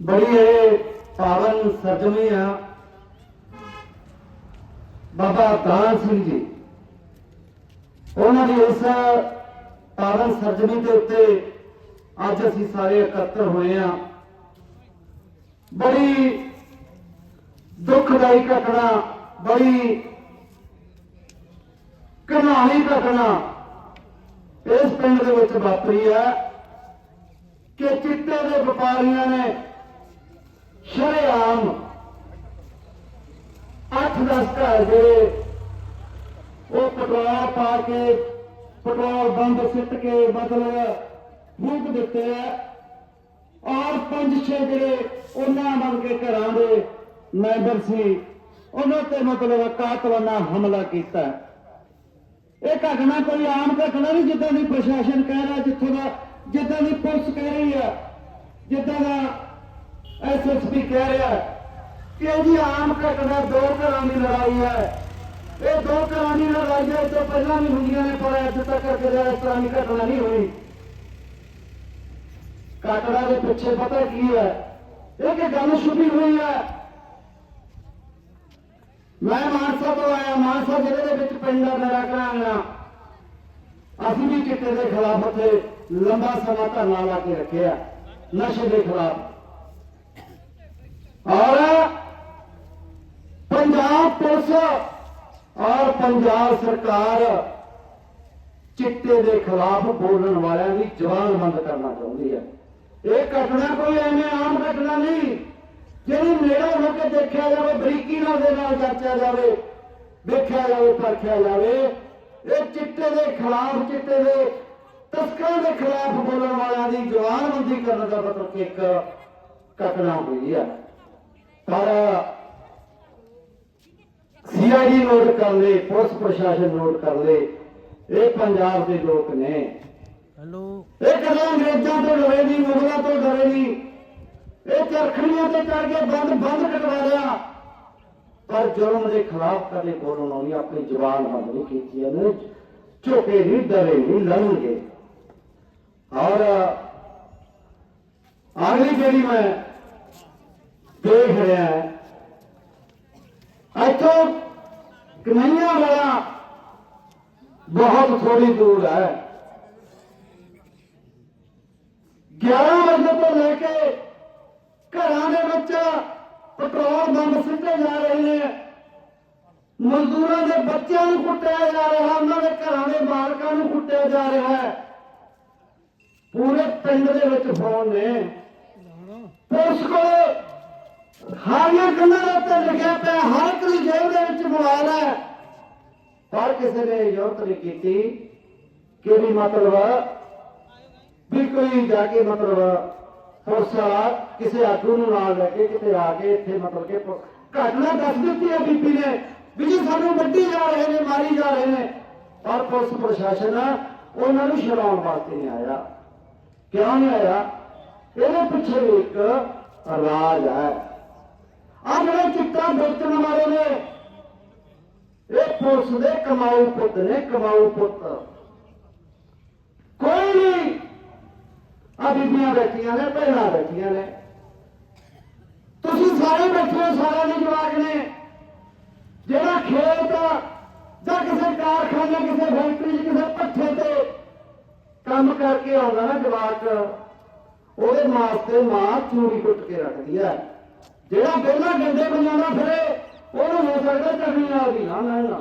ਬੜੀ ਇਹ ਪਾਵਨ ਸਰਜਮੀ ਆ। ਬਾਬਾ ਦਾਨ ਸਿੰਘ ਜੀ, ਉਹਨਾਂ ਦੀ ਇਸ ਪਾਵਨ ਸਰਜਮੀ ਦੇ ਉੱਤੇ ਅੱਜ ਅਸੀਂ ਸਾਰੇ ਇਕੱਤਰ ਹੋਏ ਆ। ਬੜੀ ਦੁੱਖਦਾਈ ਘਟਨਾ, ਬੜੀ ਕਹਾਣੀ ਘਟਨਾ ਇਸ ਪਿੰਡ ਦੇ ਵਿੱਚ ਵਾਪਰੀ ਹੈ ਕਿ ਚਿੱਟੇ ਦੇ ਵਪਾਰੀਆਂ ਨੇ ਸ਼ਰੇਆਮ 8-10 ਘਰ ਜਿਹੜੇ ਉਹ ਪੈਟਰੋਲ ਪਾ ਕੇ ਪੈਟਰੋਲ ਬੰਦ ਸਿੱਟ ਕੇ ਮਤਲਬ ਫੂਕ ਦਿੱਤੇ ਆ। ਔਰ ਪੰਜ ਛੇ ਜਿਹੜੇ ਉਹਨਾਂ ਮਨ ਘਰਾਂ ਦੇ ਮੈਂਬਰ ਸੀ, ਉਹਨਾਂ ਤੇ ਮਤਲਬ ਕਾਤਲਾਨਾ ਹਮਲਾ ਕੀਤਾ। ਇਹ ਘਟਨਾ ਕੋਈ ਆਮ ਘਟਨਾ ਨਹੀਂ, ਜਿੱਦਾਂ ਦੀ ਪ੍ਰਸ਼ਾਸਨ ਕਹਿ ਰਿਹਾ, ਜਿੱਥੋਂ ਦਾ ਜਿੱਦਾਂ ਦੀ ਪੁਲਿਸ ਕਹਿ ਰਹੀ ਹੈ ਜਿੱਦਾਂ ਦਾ ਐਸਐਸਪੀ ਕਹਿ ਰਿਹਾ ਕਿ ਇਹਦੀ ਆਮ ਘਟਨਾ ਦੋ ਘਰਾਂ ਦੀ ਲੜਾਈ ਹੈ। ਇਹ ਦੋ ਘਰਾਂ ਦੀ ਲੜਾਈ ਹੈ ਤੋਂ ਪਹਿਲਾਂ ਵੀ ਹੁੰਦੀਆਂ ਨੇ, ਪਰ ਅੱਜ ਤੱਕ ਕਦੇ ਇਸ ਤਰ੍ਹਾਂ ਦੀ ਘਟਨਾ ਨਹੀਂ ਹੋਈ। ਘਟਨਾ ਦੇ ਪਿੱਛੇ ਪਤਾ ਕੀ ਹੈ ਇਹ ਕਿ ਗੱਲ ਛੁਪੀ ਹੋਈ ਹੈ। ਮੈਂ ਮਾਨਸਾ ਤੋਂ ਆਇਆ, ਮਾਨਸਾ ਜ਼ਿਲ੍ਹੇ ਦੇ ਵਿੱਚ ਪਿੰਡ ਦਾ ਮੇਰਾ ਕਰਾਂਗਾ ਅਸੀਂ ਵੀ ਚਿੱਟੇ ਦੇ ਖਿਲਾਫ ਉੱਥੇ ਲੰਬਾ ਸਮਾਂ ਧਰਨਾ ਲਾ ਕੇ ਰੱਖਿਆ, ਨਸ਼ੇ ਦੇ ਖਿਲਾਫ। ਔਰ ਪੰਜਾਬ ਪੁਲਿਸ ਔਰ ਪੰਜਾਬ ਸਰਕਾਰ ਚਿੱਟੇ ਦੇ ਖਿਲਾਫ ਬੋਲਣ ਵਾਲਿਆਂ ਦੀ ਜ਼ਬਾਨ ਬੰਦ ਕਰਨਾ ਚਾਹੁੰਦੀ ਹੈ। ਇਹ ਘਟਨਾ ਕੋਈ ਐਵੇਂ ਆਮ ਘਟਨਾ ਨਹੀਂ, ਜਿਹੜੀ ਨੇੜੇ ਹੋ ਕੇ ਦੇਖਿਆ ਜਾਵੇ, ਬਰੀਕੀ ਨਾਲ ਦੇ ਨਾਲ ਚਰਚਾ ਜਾਵੇ ਦੇਖਿਆ ਜਾਵੇ, ਪਰਖਿਆ ਜਾਵੇ, ਇਹ ਚਿੱਟੇ ਦੇ ਖਿਲਾਫ, ਚਿੱਟੇ ਦੇ ਤਸਕਰਾਂ ਦੇ ਖਿਲਾਫ ਬੋਲਣ ਵਾਲਿਆਂ ਦੀ ਜਵਾਨਬੰਦੀ ਕਰਨ ਦਾ ਮਤਲਬ ਕਿ ਇੱਕ ਘਟਨਾ ਹੋਈ ਹੈ। ਪਰ ਸੀਆਈਡੀ ਨੋਟ ਕਰ ਲੇ ਪੁਲਿਸ ਪ੍ਰਸ਼ਾਸਨ ਨੋਟ ਕਰ ਲੇ ਇਹ ਪੰਜਾਬ ਦੇ ਲੋਕ ਨੇ ਹੈਲੋ ਇਹ ਕਦੇ ਅੰਗਰੇਜ਼ਾਂ ਤੋਂ ਡਰੇ ਨਹੀਂ ਮੁਗਲਾਂ ਤੋਂ ਡਰੇ ਨਹੀਂ ਇਹ ਚਰਖੜੀਆਂ ਤੇ ਚੜ ਕੇ ਬੰਦ ਬੰਦ ਕਟਵਾ ਲਿਆ ਪਰ ਜ਼ੁਲਮ ਦੇ ਖਿਲਾਫ ਕਦੇ ਬੋਲਣ ਨਹੀਂ ਆਪਣੀ ਜ਼ੁਬਾਨ ਬੰਦ ਨਹੀਂ ਕੀਤੀ ਇਹਨੇ ਝੋਕੇ ਨਹੀਂ ਡਰੇ ਨਹੀਂ ਲੜਨਗੇ ਔਰ ਅਗਲੀ ਜਿਹੜੀ ਮੈਂ ਦੇਖ ਰਿਹਾ ਇੱਥੋਂ ਕਨਈਆ ਵਾਲਾ ਬਹੁਤ ਥੋੜੀ ਦੂਰ ਹੈ। 11 ਵਜੇ ਤੋਂ ਲੈ ਕੇ ਘਰਾਂ ਦੇ ਵਿੱਚ ਪੈਟਰੋਲ ਬੰਬ ਸਿੱਟੇ ਜਾ ਰਹੇ ਨੇ। ਮਜ਼ਦੂਰਾਂ ਦੇ ਬੱਚਿਆਂ ਨੂੰ ਕੁੱਟਿਆ ਜਾ ਰਿਹਾ, ਉਹਨਾਂ ਦੇ ਘਰਾਂ ਦੇ ਮਾਲਕਾਂ ਨੂੰ ਕੁੱਟਿਆ ਜਾ ਰਿਹਾ ਹੈ। ਪੂਰੇ ਪਿੰਡ ਦੇ ਵਿੱਚ ਫੋਨ ਨੇ। ਪੁਲਿਸ ਕੋਲ ਹਾਰੀਆਂ ਕੰਨਾਂ ਦੇ ਉੱਤੇ ਲਿਖਿਆ ਪਿਆ, ਹਰ ਕੋਈ ਜੇਬ ਦੇ ਵਿੱਚ ਮੋਬਾਈਲ ਹੈ ਪਰ ਕਿਸੇ ਨੇ ਯੋਤ ਨਹੀਂ ਕੀਤੀ ਕਿ ਵੀ ਮਤਲਬ ਵੀ ਕੋਈ ਜਾ ਕੇ ਮਤਲਬ ਪੁਲਿਸ ਕਿਸੇ ਆਗੂ ਨੂੰ ਨਾਲ ਲੈ ਕੇ ਕਿਤੇ ਆ ਕੇ ਇੱਥੇ ਮਤਲਬ ਕਿ ਘਟਨਾ ਦੱਸ ਦਿੱਤੀ ਹੈ ਬੀਬੀ ਨੇ ਵੀ ਜੀ ਸਾਨੂੰ ਵੱਡੀ ਜਾ ਰਹੇ ਨੇ, ਮਾਰੀ ਜਾ ਰਹੇ ਨੇ, ਪਰ ਪੁਲਿਸ ਪ੍ਰਸ਼ਾਸਨ ਉਹਨਾਂ ਨੂੰ ਛਡਾਉਣ ਵਾਸਤੇ ਨਹੀਂ ਆਇਆ। ਕਿਉਂ ਨਹੀਂ ਆਇਆ? ਇਹਦੇ ਪਿੱਛੇ ਵੀ ਇੱਕ ਰਾਜ ਹੈ। ਆ ਜਿਹੜੇ ਚਿੱਟਾ ਵੇਚਣ ਵਾਲੇ ਨੇ, ਇਹ ਪੁਲਿਸ ਦੇ ਕਮਾਊ ਪੁੱਤ ਨੇ, ਕਮਾਊ ਪੁੱਤ। ਕੋਈ ਨਹੀਂ ਆ ਬੀਬੀਆਂ ਬੈਠੀਆਂ ਨੇ, ਭੈਣਾਂ ਬੈਠੀਆਂ ਨੇ। ਤੁਸੀਂ ਸਾਰੇ ਬੈਠੇ ਹੋ, ਸਾਰਿਆਂ ਦੇ ਜਵਾਕ ਨੇ। ਜਿਹੜਾ ਖੇਤ ਜਾਂ ਕਿਸੇ ਕਾਰਖਾਨੇ, ਕਿਸੇ ਫੈਕਟਰੀ 'ਚ, ਕਿਸੇ ਪੱਠੇ ਤੇ ਕੰਮ ਕਰਕੇ ਆਉਂਦਾ ਨਾ ਜਵਾਕ, ਉਹਦੇ ਵਾਸਤੇ ਮਾਂ ਚੂੜੀ ਕੁੱਟ ਕੇ ਰੱਖਦੀ ਹੈ ਜਿਹੜਾ ਪਹਿਲਾਂ ਗੰਦੇ ਬਣਾਉਣਾ ਫਿਰੇ, ਉਹਨੂੰ ਹੋ ਸਕਦਾ ਚਟਨੀ ਨਾਲ ਵੀ ਨਾ ਲੈਣਾ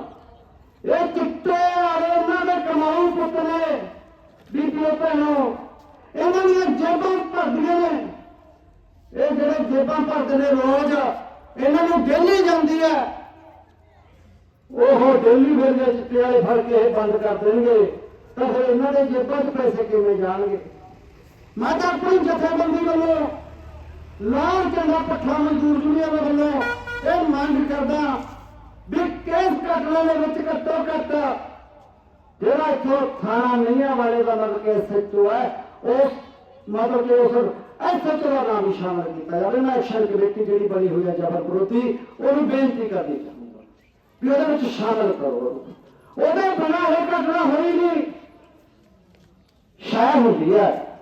ਇਹ ਚਿੱਟੇ ਵਾਲੇ ਉਹਨਾਂ ਦੇ ਕਮਾਊ ਪੁੱਤ ਨੇ, ਬੀਬੀਓ ਭੈਣੋ। ਇਹਨਾਂ ਦੀਆਂ ਜੇਬਾਂ ਭਰਦੀਆਂ ਨੇ। ਇਹ ਜਿਹੜੇ ਜੇਬਾਂ ਭਰਦੇ ਨੇ ਰੋਜ਼, ਇਹਨਾਂ ਨੂੰ ਡੇਲੀ ਜਾਂਦੀ ਹੈ। ਉਹ ਡੇਲੀ ਫਿਰ ਜੇ ਚਿੱਟੇ ਵਾਲੇ ਫੜ ਕੇ ਇਹ ਬੰਦ ਕਰ ਦੇਣਗੇ, ਤਾਂ ਫਿਰ ਇਹਨਾਂ ਦੇ ਜੇਬਾਂ 'ਚ ਪੈਸੇ ਕਿਵੇਂ ਜਾਣਗੇ? ਮੈਂ ਤਾਂ ਆਪਣੀ ਜਥੇਬੰਦੀ ਵੱਲੋਂ ਲਾ ਚੰਗਾ ਪੱਠਾ ਮਜ਼ਦੂਰ ਦੁਨੀਆ ਵੱਲੋਂ ਇਹ ਮੰਗ ਕਰਦਾ ਵੀ ਕਿਸ ਘਟਨਾ ਦੇ ਵਿੱਚ ਘੱਟੋ ਘੱਟ ਜਿਹੜਾ ਇੱਥੋਂ ਥਾਣਾ ਨਈਆਂ ਵਾਲੇ ਦਾ ਮਤਲਬ ਕਿ ਸੱਚੋ ਹੈ, ਉਸ ਮਤਲਬ ਕਿ ਉਸ ਐਸਐਚਓ ਦਾ ਨਾਮ ਸ਼ਾਮਲ ਕੀਤਾ ਜਾਵੇ। ਮੈਂ ਐਕਸ਼ਨ ਕਮੇਟੀ ਜਿਹੜੀ ਬਣੀ ਹੋਈ ਹੈ ਜਬਰ ਵਿਰੋਧੀ, ਉਹਨੂੰ ਬੇਨਤੀ ਕਰਨੀ ਚਾਹੁੰਦਾ ਵੀ ਉਹਦੇ ਵਿੱਚ ਸ਼ਾਮਲ ਕਰੋ। ਉਹਦੇ ਬਿਨਾਂ ਇਹ ਘਟਨਾ ਹੋਈ ਨਹੀਂ। ਸ਼ਾਇਦ ਹੁੰਦੀ ਹੈ।